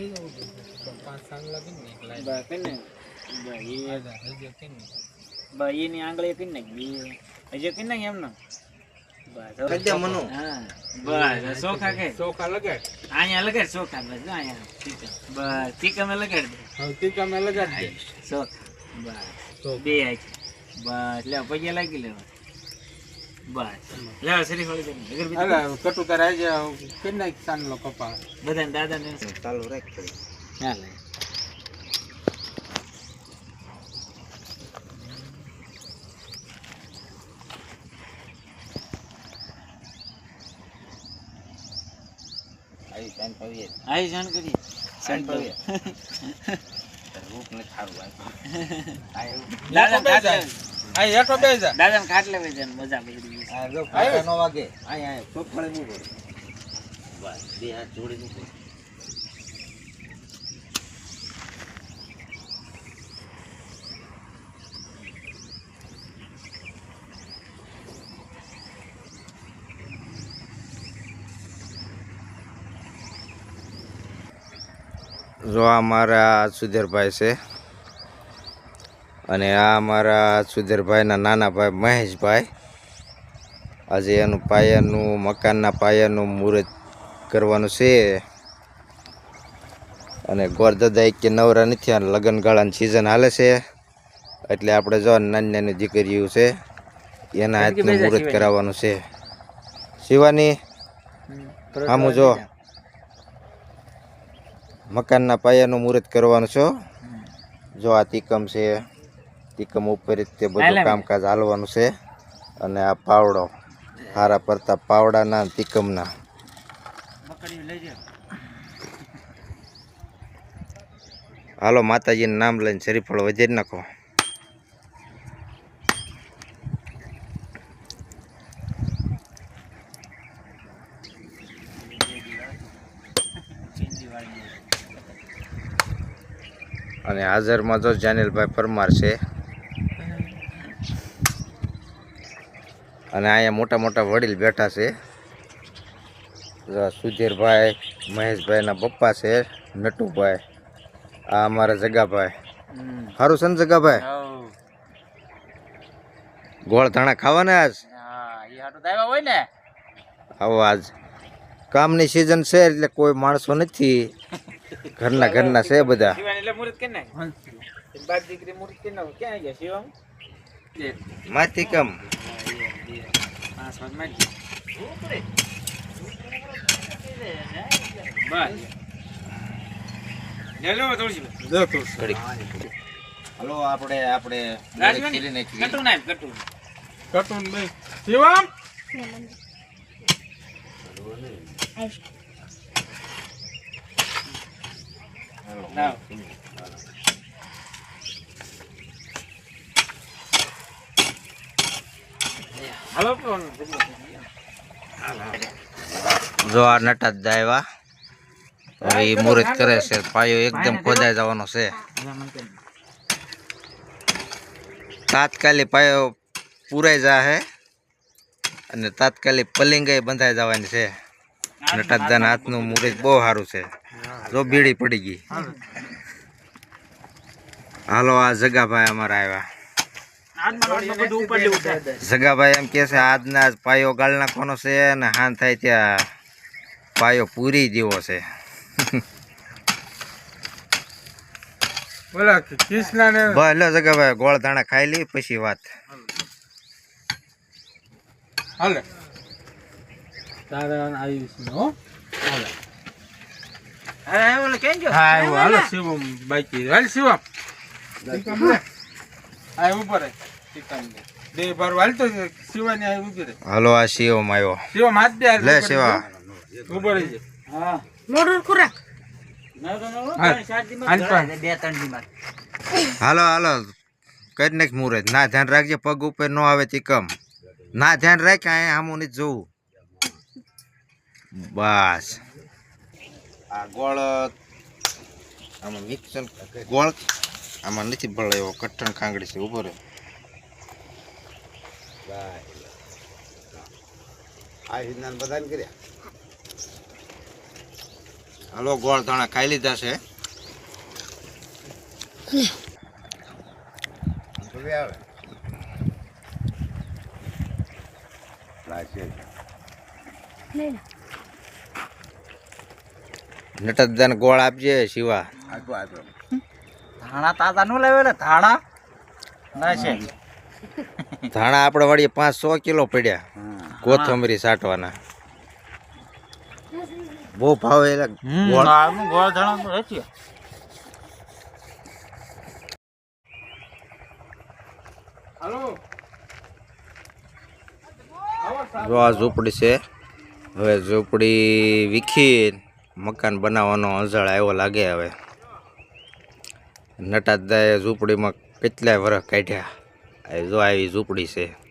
થઈ જવું પાંચ સાલ લાગે ને એક લાઈન બા ને બા એ આધા હજી કેમ ને બા એની આંગળી કઈ નાખ હજી કઈ નાખ એમ બસ હવે કદ્યા મનો. હા બસ ચોખા કે ચોખા લગાડ દે. ટીકા મેં બસ, બે બસ લે પૈયા લાગી લેવા બસ. લે શ્રીફળ કરી અગરબત્તી અલા કટુ તારે આજે કે નાખ સાનલો કપા બધાને દાદાને ચાલુ રાખ ચાલે આવી સાઈન પાવીએ. આઈ જાણ કરી સાઈન પાવીએ. રૂપ ને થારું આપ્યું. આ દાદા. આ હેઠો બે જા દાદા ખાટલે બે જણ મજા બગડી આ જો ફાટા નો વાગે. આય, આય, ચોખવડે મૂકો. બસ, બે હાથ જોડી મૂકો. જો આ મારા સુધીરભાઈ છે અને આ અમારા સુધીરભાઈના નાના ભાઈ મહેશભાઈ. આજે એનું પાયાનું મકાનના પાયાનું મુહૂર્ત કરવાનું છે. અને ગોરદાદા કે નવરા નથી અને લગ્નગાળાની સિઝન હાલે છે. એટલે આપણે જો નાની નાની દીકરીઓ છે એના હાથનું મુહૂર્ત કરાવવાનું છે. શિવાની આમું જો. મકાનના પાયાનું મુહૂર્ત કરવાનું છો. જો આ તીકમ છે. તીકમ ઉપર તે બધું કામકાજ હાલવાનું છે. અને આ પાવડો હારા પરતા પાવડાના જાઓ. હાલો માતાજીનું નામ લઈને શરીફળ વધારી નાખો. અને હાજરમાં જો જાનિલભાઈ પરમાર છે. અને અહીંયા મોટા મોટા વડીલ બેઠા છે. સુધીરભાઈ મહેશભાઈના પપ્પા છે નટુભાઈ. આ અમારા જગાભાઈ. સારું છે ને જગાભાઈ? ગોળ ધાણા ખાવાના આજ? હા એ હાટું આવ્યા હોય ને. આવો આજ. કામની સિઝન છે એટલે કોઈ માણસો નથી. ઘરના ઘરના છે બધા. માથી કમ. પાંચ પાંચ બસ લો દેખો હલો આપણે આપણે કટુ નાખ કટુ. કટુન બે શિવમ? ના હાલો પણ જો આ નટા દાયવા હવે એ મુહૂર્ત કરે છે. પાયો એકદમ ખોદાઈ જવાનો છે. તાત્કાલિક પાયો પૂરાઈ જાહે અને તાત્કાલિક પલિંગાઈ બંધાઈ જવાની છે. નટાદાના હાથનું મુહૂર્ત બહુ સારું છે. જો બીડી પડી ગઈ. હાલો આ જગાભાઈ અમારા આવ્યા. જગાભાઈ એમ કે છે આજના જ પાયો ગાળ નાખવાનો છે અને હાન થાય ત્યાં પાયો પૂરી દેવો છે. બોલા કૃષ્ણ ને બસ લો જગાભાઈ ગોળ ધાણા ખાઈ લઈ પછી વાત. હાલે. તારે આયુષ હો? હાલે. હા હાલો શિવમ બાકી. હાલ શિવમ. ટીકમ લે આ શિવ માયો ટીકમ લે બે તો શિવાની ઊભી રહે. હાલો આ શિવા ઊભો રહી. હા. મોડું ખોરાક ના તો ના હાલ. હાલ હાલો. હાલો કરી નાખ મુહૂર્ત ના ધ્યાન રાખજે પગ ઉપર ન આવે તીકમ ના ધ્યાન રાખ અહીંયા આમ નહીં જોવું. બસ. આ ગોળ આમાં મિક્સર ગોળ આમાં નથી ભળાયો કઠણ ખાંગડી છે ઊભો રહે આ રીતના બધાને કર્યા? હલો ગોળ ધાણા ખાઈ લીધા છે. નટદાન ગોળ આપજે શિવા. ધાણા તાતા નું લાવેલા ધાણા ના છે. ધાણા આપણે વળી પાંચ સો કિલો પડ્યા. કોથમરી સાટવાના. બહુ ભાવ એ ગોળ. ધાણા તો જો આ ઝૂંપડી છે. હવે ઝૂંપડી વિખી મકાન બનાવવાનો અંજળ આવ્યો લાગે હવે. નટાદાએ ઝૂંપડીમાં કેટલાય વર્ષ કાઢ્યા. જો આવી ઝૂંપડી છે.